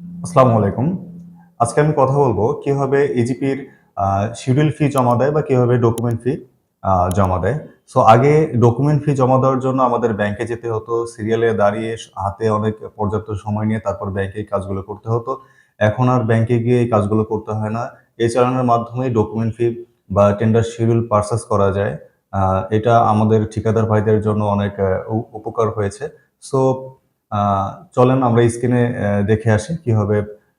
আসসালামু আলাইকুম। আজকে আমি কথা বলব কীভাবে এজিপির শিডিউল ফি জমা দেয় বা কীভাবে ডকুমেন্ট ফি জমা দেয়। সো আগে ডকুমেন্ট ফি জমা দেওয়ার জন্য আমাদের ব্যাংকে যেতে হতো সিরিয়ালে দাঁড়িয়ে হাতে অনেক পর্যাপ্ত সময় নিয়ে তারপর ব্যাংকে কাজগুলো করতে হতো। এখন আর ব্যাংকে গিয়ে এই কাজগুলো করতে হয় না। এই চালানোর মাধ্যমে ডকুমেন্ট ফি বা টেন্ডার শিডিউল পারচেস করা যায়। এটা আমাদের ঠিকাদার ভাইদের জন্য অনেক উপকার হয়েছে। সো চলেন আমরা স্ক্রিনে দেখে আসি কীভাবে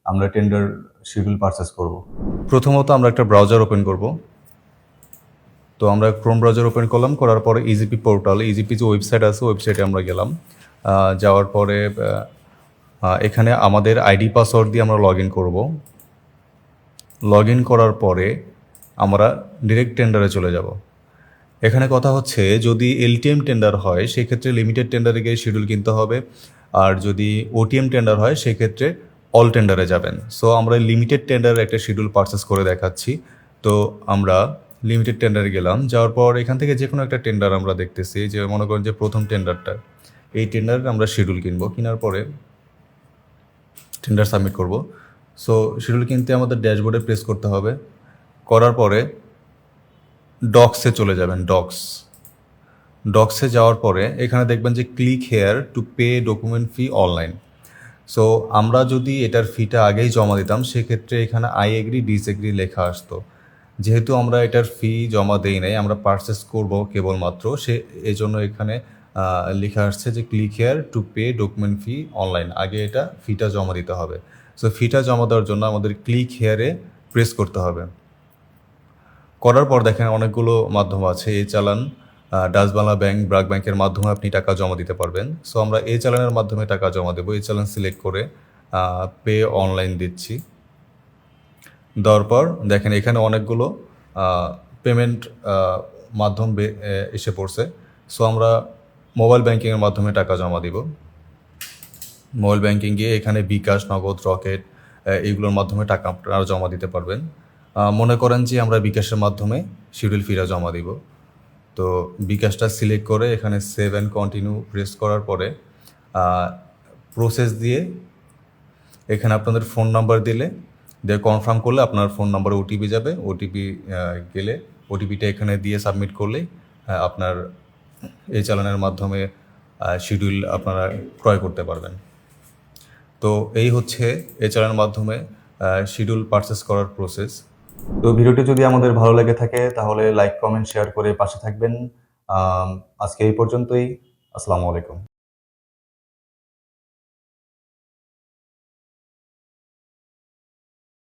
আমরা টেন্ডার শিডিউল পারচেস করব। প্রথমত আমরা একটা ব্রাউজার ওপেন করব। তো আমরা ক্রোম ব্রাউজার ওপেন করলাম, করার পরে ইজিপি পোর্টাল ইজিপি যে ওয়েবসাইট আছে ওয়েবসাইটে আমরা গেলাম। যাওয়ার পরে এখানে আমাদের আইডি পাসওয়ার্ড দিয়ে আমরা লগ ইন করব। লগ ইন করার পরে আমরা ডিরেক্ট টেন্ডারে চলে যাব। এখানে কথা হচ্ছে, যদি এলটিএম টেন্ডার হয়, সেক্ষেত্রে লিমিটেড টেন্ডারে গিয়ে শিডিউল কিনতে হবে। আর যদি ওটিএম টেন্ডার হয়, সেক্ষেত্রে অল টেন্ডারে যাবেন। সো আমরা লিমিটেড টেন্ডারের একটা শিডিউল পারচেস করে দেখাচ্ছি। তো, আমরা লিমিটেড টেন্ডারে গেলাম। যাওয়ার পর এখান থেকে যে কোনো একটা টেন্ডার আমরা দেখতেছি, যে মনে করেন যে প্রথম টেন্ডারটা এই টেন্ডারের আমরা শিডিউল কিনবো। কেনার পরে টেন্ডার সাবমিট করব। সো শিডিউল কিনতে আমাদের ড্যাশবোর্ডে প্রেস করতে হবে। করার পরে ডক্সে চলে যাবেন ডক্স ডক্সে যাওয়ার পরে এখানে দেখবেন যে click here to pay document fee online so আমরা যদি এটার ফিটা আগেই জমা দিতাম, সেক্ষেত্রে এখানে আই এগ্রি ডিসএগ্রি লেখা আসতো। যেহেতু আমরা এটার ফি জমা দেই নাই, আমরা পারচেস করব কেবলমাত্র, সে এই জন্য এখানে লেখা আসছে যে click here to pay document fee online আগে এটা ফিটা জমা দিতে হবে। সো ফিটা জমা দেওয়ার জন্য আমাদের ক্লিক হেয়ারে প্রেস করতে হবে। করার পর দেখেন অনেকগুলো মাধ্যম আছে এই চালান ডাচবাংলা ব্যাংক, ব্রাক ব্যাংকের মাধ্যমে আপনি টাকা জমা দিতে পারবেন। সো আমরা এই চালানের মাধ্যমে টাকা জমা দেবো। এই চালান সিলেক্ট করে পে অনলাইন দিচ্ছি। দেওয়ার পর দেখেন এখানে অনেকগুলো পেমেন্ট মাধ্যম এসে পড়ছে। সো আমরা মোবাইল ব্যাংকিংয়ের মাধ্যমে টাকা জমা দিব। মোবাইল ব্যাংকিং গিয়ে এখানে বিকাশ, নগদ, রকেট এইগুলোর মাধ্যমে টাকা আপনারা জমা দিতে পারবেন। মনে করেন যে আমরা বিকাশের মাধ্যমে শিডিউল ফিরা জমা দিব। তো বিকাশটা সিলেক্ট করে এখানে সেভ অ্যান্ড কন্টিনিউ প্রেস করার পরে প্রসেস দিয়ে এখানে আপনাদের ফোন নাম্বার দিলে দিয়ে কনফার্ম করলে আপনার ফোন নাম্বারে ওটিপি যাবে। ওটিপি গেলে ওটিপিটা এখানে দিয়ে সাবমিট করলেই আহ, আপনার এই চালানের মাধ্যমে শিডিউল আপনারা ক্রয় করতে পারবেন। তো এই হচ্ছে এই চালানের মাধ্যমে শিডিউল পারচেস করার প্রসেস তো ভিডিওটি যদি আমাদের ভালো লেগে থাকে, তাহলে লাইক কমেন্ট শেয়ার করে পাশে থাকবেন। আজকে এই পর্যন্তই। আসসালামু আলাইকুম।